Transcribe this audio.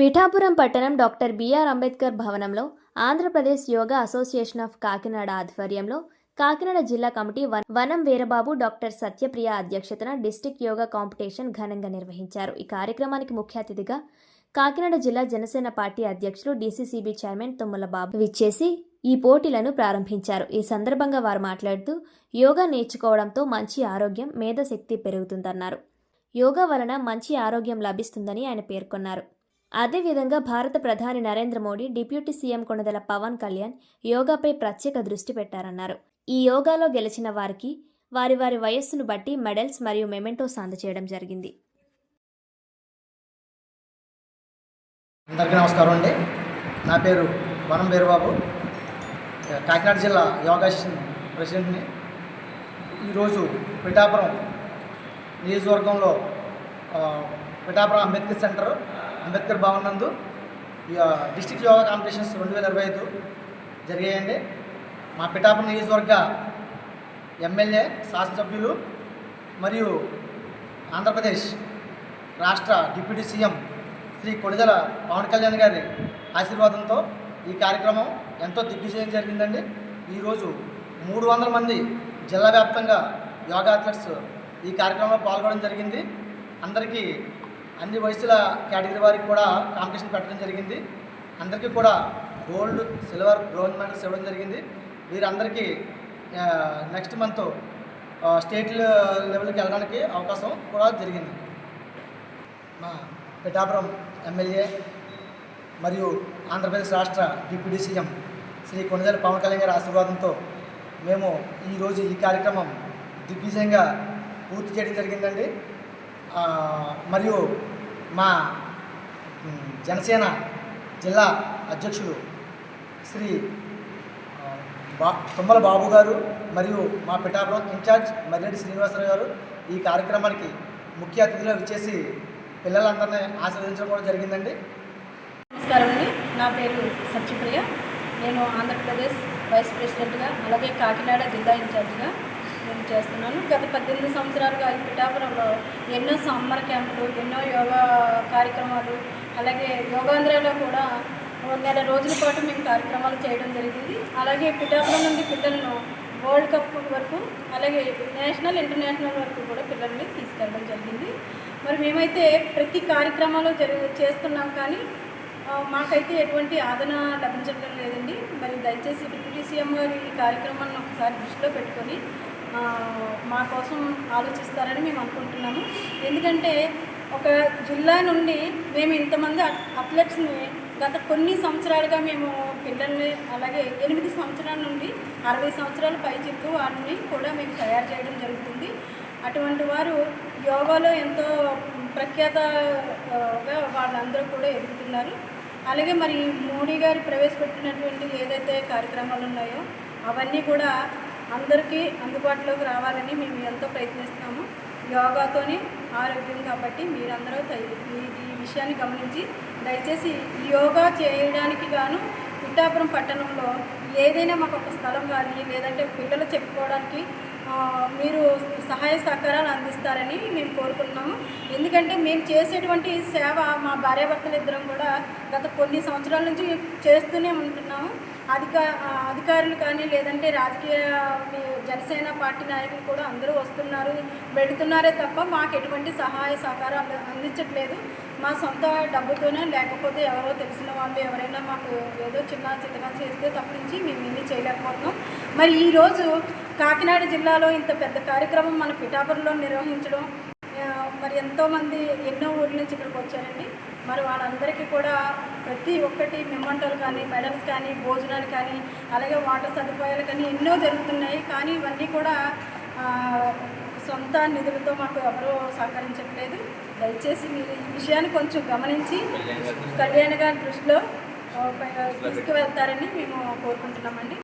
పిఠాపురం పట్టణం doctor BR Ambedkar భవనంలో Andhra Pradesh yoga association of Kakinada ఆధ్వర్యంలో కాకినాడ జిల్లా కమిటీ వనం వీరబాబు డాక్టర్ సత్యప్రియ అధ్యక్షతన డిస్టిక్ యోగా కాంపిటీషన్ ఘనంగా నిర్వహించారు. ఈ కార్యక్రమానికి ముఖ్య అతిథిగా కాకినాడ జిల్లా జనసేన పార్టీ అధ్యక్షులు డీసీసీబీ చైర్మన్ తుమ్మల బాబు విచ్చేసి ఈ పోటీలను ప్రారంభించారు. ఈ సందర్భంగా వారు మాట్లాడుతూ యోగా నేర్చుకోవడంతో మంచి ఆరోగ్యం మేధశక్తి పెరుగుతుందన్నారు. యోగా వలన మంచి ఆరోగ్యం లభిస్తుందని ఆయన పేర్కొన్నారు. అదేవిధంగా భారత ప్రధాని నరేంద్ర మోడీ డిప్యూటీ సీఎం కొనదల పవన్ కళ్యాణ్ యోగాపై ప్రత్యేక దృష్టి పెట్టారన్నారు. ఈ యోగాలో గెలిచిన వారికి వారి వారి వయస్సును బట్టి మెడల్స్ మరియు మెమెంటోస్ అందచేయడం జరిగింది. అందరికీ నమస్కారం అండి. నా పేరు వనం బీరబాబు కాకినాడ జిల్లా యోగా ప్రెసిడెంట్ని. ఈరోజు పిఠాపురం నియోజకవర్గంలో పిఠాపురం అంబేద్కర్ సెంటర్ అంబేద్కర్ భవన్ నందు ఈ, యోగా కాంపిటీషన్స్ రెండు వేల ఇరవై ఐదు జరిగాయండి. మా పిఠాపురం నియోజకవర్గ ఎమ్మెల్యే శాసనసభ్యులు మరియు ఆంధ్రప్రదేశ్ రాష్ట్ర డిప్యూటీ సీఎం శ్రీ కొడిదల పవన్ కళ్యాణ్ గారి ఆశీర్వాదంతో ఈ కార్యక్రమం ఎంతో దిగ్విజయం జరిగిందండి. ఈరోజు మూడు వందల మంది జిల్లా వ్యాప్తంగా యోగా అథ్లెట్స్ ఈ కార్యక్రమంలో పాల్గొనడం జరిగింది. అందరికీ అన్ని వయసుల కేటగిరీ వారికి కూడా కాంపిటీషన్ పెట్టడం జరిగింది. అందరికీ కూడా గోల్డ్ సిల్వర్ బ్రోంజ్ మెడల్స్ ఇవ్వడం జరిగింది. వీరందరికీ నెక్స్ట్ మంత్ స్టేట్ లెవెల్కి వెళ్ళడానికి అవకాశం కూడా జరిగింది. మా పిఠాపురం ఎమ్మెల్యే మరియు ఆంధ్రప్రదేశ్ రాష్ట్ర డిప్యూటీ సీఎం శ్రీ కొణిదెల పవన్ కళ్యాణ్ గారి ఆశీర్వాదంతో మేము ఈరోజు ఈ కార్యక్రమం దిగ్విజయంగా పూర్తి చేయడం జరిగిందండి. మరియు మా జనసేన జిల్లా అధ్యక్షులు శ్రీ బా తుమ్మల బాబు గారు మరియు మా పిఠాపురం ఇన్ఛార్జ్ మర్రెడ్డి శ్రీనివాసరావు గారు ఈ కార్యక్రమానికి ముఖ్య అతిథిగా విచ్చేసి పిల్లలందరినీ ఆశీర్వదించడం కూడా జరిగిందండి. నమస్కారం అండి. నా పేరు సత్యప్రియ. నేను ఆంధ్రప్రదేశ్ వైస్ ప్రెసిడెంట్గా అలాగే కాకినాడ జిల్లా ఇన్ఛార్జిగా నేను చేస్తున్నాను. గత పద్దెనిమిది సంవత్సరాలుగా ఈ పిఠాపురంలో ఎన్నో సమ్మర్ క్యాంపులు ఎన్నో యోగా కార్యక్రమాలు అలాగే యోగాంధ్రలో కూడా నెల రోజుల పాటు మేము కార్యక్రమాలు చేయడం జరిగింది. అలాగే పిఠాపురం నుండి పిల్లలను వరల్డ్ కప్ వరకు అలాగే నేషనల్ ఇంటర్నేషనల్ వరకు కూడా పిల్లల్ని తీసుకెళ్ళడం జరిగింది. మరి మేమైతే ప్రతి కార్యక్రమాలు జరుగు చేస్తున్నాం కానీ మాకైతే ఎటువంటి ఆదరణ లభించడం లేదండి. మరి దయచేసి డిప్యూటీ సీఎం గారు ఈ కార్యక్రమాన్ని ఒకసారి దృష్టిలో పెట్టుకొని మా కోసం ఆలోచిస్తారని మేము అనుకుంటున్నాము. ఎందుకంటే ఒక జిల్లా నుండి మేము ఇంతమంది అథ్లెట్స్ని గత కొన్ని సంవత్సరాలుగా మేము పిల్లల్ని అలాగే ఎనిమిది సంవత్సరాల నుండి అరవై సంవత్సరాల పైచిక్కు వారిని కూడా మేము తయారు చేయడం జరుగుతుంది. అటువంటి వారు యోగాలో ఎంతో ప్రఖ్యాతగా వాళ్ళందరూ కూడా ఎదుగుతున్నారు. అలాగే మరి మోడీ గారు ప్రవేశపెట్టినటువంటి ఏదైతే కార్యక్రమాలు ఉన్నాయో అవన్నీ కూడా అందరికీ అందుబాటులోకి రావాలని మేము ఎంతో ప్రయత్నిస్తున్నాము. యోగాతోనే ఆరోగ్యం కాబట్టి మీరందరూ ఈ విషయాన్ని గమనించి దయచేసి యోగా చేయడానికి గాను పిఠాపురం పట్టణంలో ఏదైనా మాకు ఒక స్థలం కానీ లేదంటే పిల్లలు చెప్పుకోవడానికి మీరు సహాయ సహకారాలు అందిస్తారని మేము కోరుకుంటున్నాము. ఎందుకంటే మేము చేసేటువంటి సేవ మా భార్యాభర్తలు ఇద్దరం కూడా గత కొన్ని సంవత్సరాల నుంచి చేస్తూనే ఉంటున్నాము. అధిక అధికారులు కానీ లేదంటే రాజకీయ జనసేన పార్టీ నాయకులు కూడా అందరూ వస్తున్నారు పెడుతున్నారే తప్ప మాకు ఎటువంటి సహాయ సహకారాలు అందించట్లేదు. మా సొంత డబ్బుతోనే లేకపోతే ఎవరో తెలిసిన వాళ్ళు ఎవరైనా మాకు ఏదో చిన్న చిన్నగా చేస్తే తప్పించి మేము ఏమీ చేయలేకపోతున్నాం. మరి ఈరోజు కాకినాడ జిల్లాలో ఇంత పెద్ద కార్యక్రమం మన పిఠాపురంలో నిర్వహించడం మరి ఎంతోమంది ఎన్నో ఊర్ల నుంచి ఇక్కడికి వచ్చారండి. మరి వాళ్ళందరికీ కూడా ప్రతి ఒక్కటి మెమంటోలు కానీ మెడల్స్ కానీ భోజనాలు కానీ అలాగే వాటర్ సదుపాయాలు కానీ ఎన్నో జరుగుతున్నాయి. కానీ ఇవన్నీ కూడా సొంత నిధులతో మాకు ఎవరూ సహకరించట్లేదు. దయచేసి మీరు ఈ విషయాన్ని కొంచెం గమనించి కళ్యాణ్ గారి దృష్టిలో తీసుకువెళ్తారని మేము కోరుకుంటున్నామండి.